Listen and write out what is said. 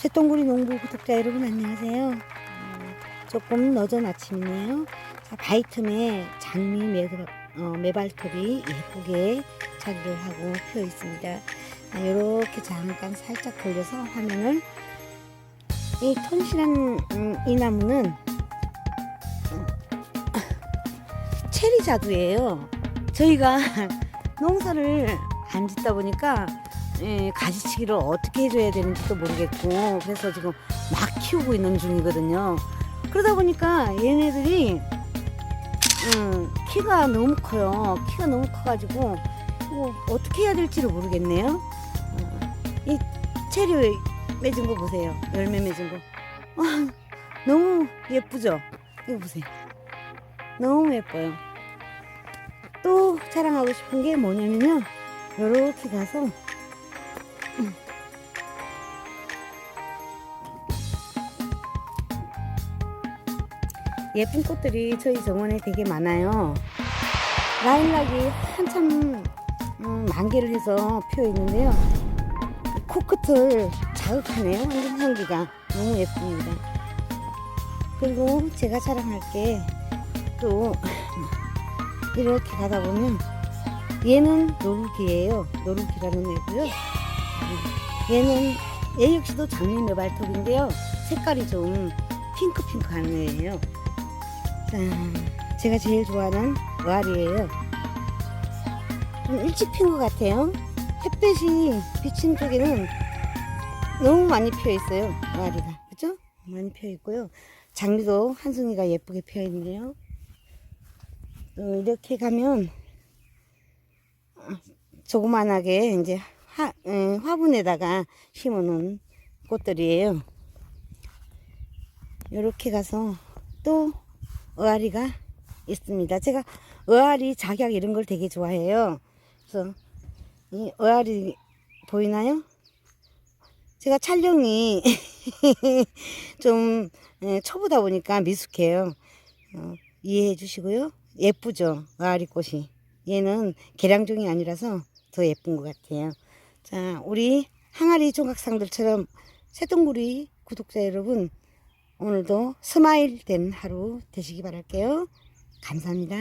새똥구리 농부 구독자 여러분 안녕하세요. 어, 조금 늦은 아침이네요. 자, 바이틈에 장미 매, 어, 매발톱이 예쁘게 자리를 하고 피어 있습니다. 이렇게 잠깐 살짝 돌려서 화면을 이 톤실한 음, 이 나무는 음, 체리 자두예요. 저희가 농사를 안 짓다 보니까 예, 가지치기를 어떻게 해줘야 되는지도 모르겠고 그래서 지금 막 키우고 있는 중이거든요. 그러다 보니까 얘네들이 음, 키가 너무 커요. 키가 너무 커가지고 뭐 어떻게 해야 될지를 모르겠네요. 어, 이 체리 맺은 거 보세요. 열매 맺은 거. 와, 너무 예쁘죠? 이거 보세요. 너무 예뻐요. 또 자랑하고 싶은 게 뭐냐면요. 요렇게 가서 예쁜 꽃들이 저희 정원에 되게 많아요. 라일락이 한참 음, 만개를 해서 피어 있는데요. 코끝을 자극하네요. 완전 향기가 너무 예쁩니다. 그리고 제가 자랑할 게 또 이렇게 가다 보면 얘는 노루기예요. 노루기라는 애고요. 얘는 얘 역시도 장미 매발톱인데요. 색깔이 좀 핑크핑크한 애예요. 자, 제가 제일 좋아하는 의아리예요. 좀 일찍 핀 것 같아요. 햇볕이 비친 쪽에는 너무 많이 피어 있어요. 의아리가 그죠? 많이 피어 있고요. 장미도 한 송이가 예쁘게 피어 있는데요. 또 이렇게 가면 조그만하게 이제 화, 에, 화분에다가 심어놓은 꽃들이에요. 이렇게 가서 또 의아리가 있습니다. 제가 의아리 작약 이런 걸 되게 좋아해요. 그래서 이 의아리 보이나요? 제가 촬영이 좀 에, 초보다 보니까 미숙해요. 어, 이해해 주시고요. 예쁘죠? 의아리 꽃이. 얘는 계량종이 아니라서 더 예쁜 것 같아요. 자, 우리 항아리 조각상들처럼 새동구리 구독자 여러분, 오늘도 스마일 된 하루 되시기 바랄게요. 감사합니다.